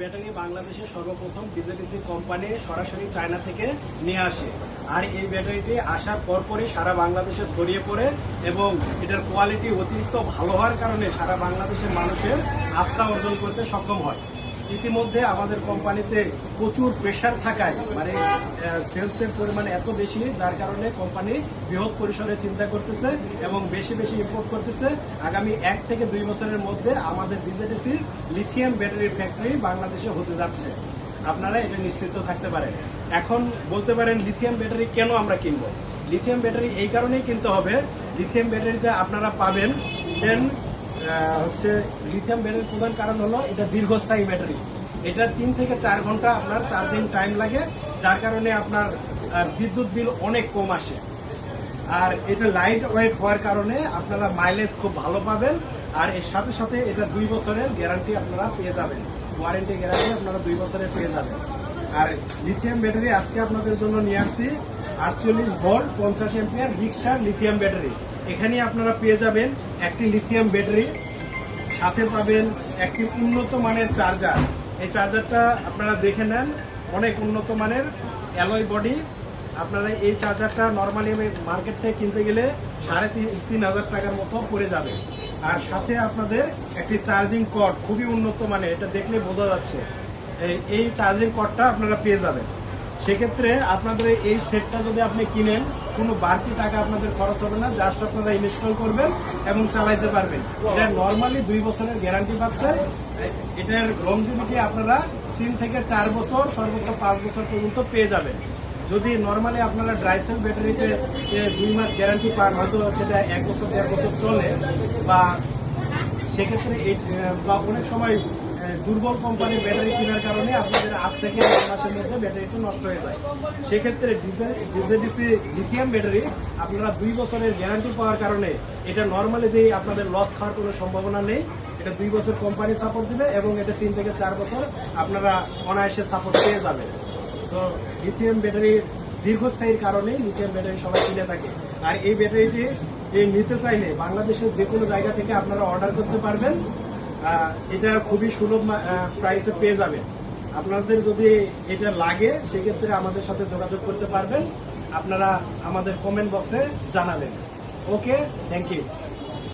Battery বাংলাদেশে সর্বপ্রথম বিজেডিসি company সরাসরি চায়না থেকে নিয়ে আসে। আর এই ব্যাটারিটি আসার পরপরই সারা বাংলাদেশে ছড়িয়ে পড়ে এবং এটার কোয়ালিটি অতিরিক্ত ভালো হওয়ার কারণে সারা বাংলাদেশের মানুষের আস্থা অর্জন করতে সক্ষম হয়। ইতিমধ্যে আমাদের কোম্পানিতে প্রচুর প্রেশার থাকায় মানে সেলসের পরিমাণ এত বেশি, যার কারণে কোম্পানি বৃহৎ পরিসরে চিন্তা করতেছে এবং বেশি বেশি ইম্পোর্ট করতেছে। আগামী এক থেকে দুই বছরের মধ্যে আমাদের বিজেডিসির লিথিয়াম ব্যাটারি ফ্যাক্টরি বাংলাদেশে হতে যাচ্ছে। আপনারা এটা নিশ্চিত থাকতে পারেন। এখন বলতে পারেন লিথিয়াম ব্যাটারি কেন আমরা কিনবো? লিথিয়াম ব্যাটারি এই কারণেই কিনতে হবে। লিথিয়াম ব্যাটারিতে আপনারা পাবেন দেন হচ্ছে লিথিয়াম ব্যাটারির প্রধান কারণ হলো এটা দীর্ঘস্থায়ী ব্যাটারি এটা তিন থেকে চার ঘণ্টা আপনার চার্জিং টাইম লাগে, যার কারণে আপনার বিদ্যুৎ বিল অনেক কম আসে। আর এটা লাইট ওয়েট হওয়ার কারণে আপনারা মাইলেজ খুব ভালো পাবেন, আর এর সাথে সাথে এটা দুই বছরের গ্যারান্টি আপনারা পেয়ে যাবেন। ওয়ারেন্টি গ্যারান্টি আপনারা দুই বছরের পেয়ে যাবেন। আর লিথিয়াম ব্যাটারি আজকে আপনাদের জন্য নিয়ে আসছি, আটচল্লিশ ভোল্ট পঞ্চাশ এম্পিয়ার রিক্সার লিথিয়াম ব্যাটারি এখানে আপনারা পেয়ে যাবেন একটি লিথিয়াম ব্যাটারি সাথে পাবেন একটি উন্নত মানের চার্জার এই চার্জারটা আপনারা দেখে নেন, অনেক উন্নত মানের অ্যালয় বডি আপনারা এই চার্জারটা নর্মালি মার্কেট থেকে কিনতে গেলে সাড়ে তিন হাজার টাকার মতো পড়ে যাবে। আর সাথে আপনাদের একটি চার্জিং কর্ড খুবই উন্নত মানের, এটা দেখলে বোঝা যাচ্ছে। এই- চার্জিং কর্ডটা আপনারা পেয়ে যাবেন। সেক্ষেত্রে আপনাদের এই সেটটা যদি আপনি কিনেন, কোনো বাড়তি টাকা আপনাদের খরচ হবে না জাস্ট আপনারা ইনস্টল করবেন এবং চালাইতে পারবেন। এটা নর্মালি দুই বছরের গ্যারান্টি পাচ্ছেন এটার লংজিভিটি আপনারা তিন থেকে চার বছর, সর্বোচ্চ পাঁচ বছর পর্যন্ত পেয়ে যাবেন। যদি নর্মালি আপনারা ড্রাইসেল ব্যাটারিতে দুই মাস গ্যারান্টি পান, হয়তো সেটা এক বছর, দেড় বছর চলে, বা সেক্ষেত্রে এই বা অনেক সময় দুর্বল কোম্পানির ব্যাটারি কেনার কারণে আপনাদের আট থেকে নয় মাসের মধ্যে ব্যাটারিটা নষ্ট হয়ে যায়। সেক্ষেত্রে ডিজেডিসি লিথিয়াম ব্যাটারি আপনারা দুই বছরের গ্যারান্টি পাওয়ার কারণে এটা নর্মালি দিয়ে আপনাদের লস খাওয়ার কোনো সম্ভাবনা নেই। এটা দুই বছর কোম্পানি সাপোর্ট দিবে এবং এটা তিন থেকে চার বছর আপনারা অনায়াসে সাপোর্ট পেয়ে যাবেন। তো লিথিয়াম ব্যাটারি দীর্ঘস্থায়ীর কারণে লিথিয়াম ব্যাটারি সবাই কিনে থাকে। আর এই ব্যাটারিটি নিতে চাইলে বাংলাদেশের যে কোনো জায়গা থেকে আপনারা অর্ডার করতে পারবেন। এটা খুবই সুলভ প্রাইসে পেয়ে যাবেন। আপনাদের যদি এটা লাগে, সেক্ষেত্রে আমাদের সাথে যোগাযোগ করতে পারবেন। আপনারা আমাদের কমেন্ট বক্সে জানাবেন। Okay thank you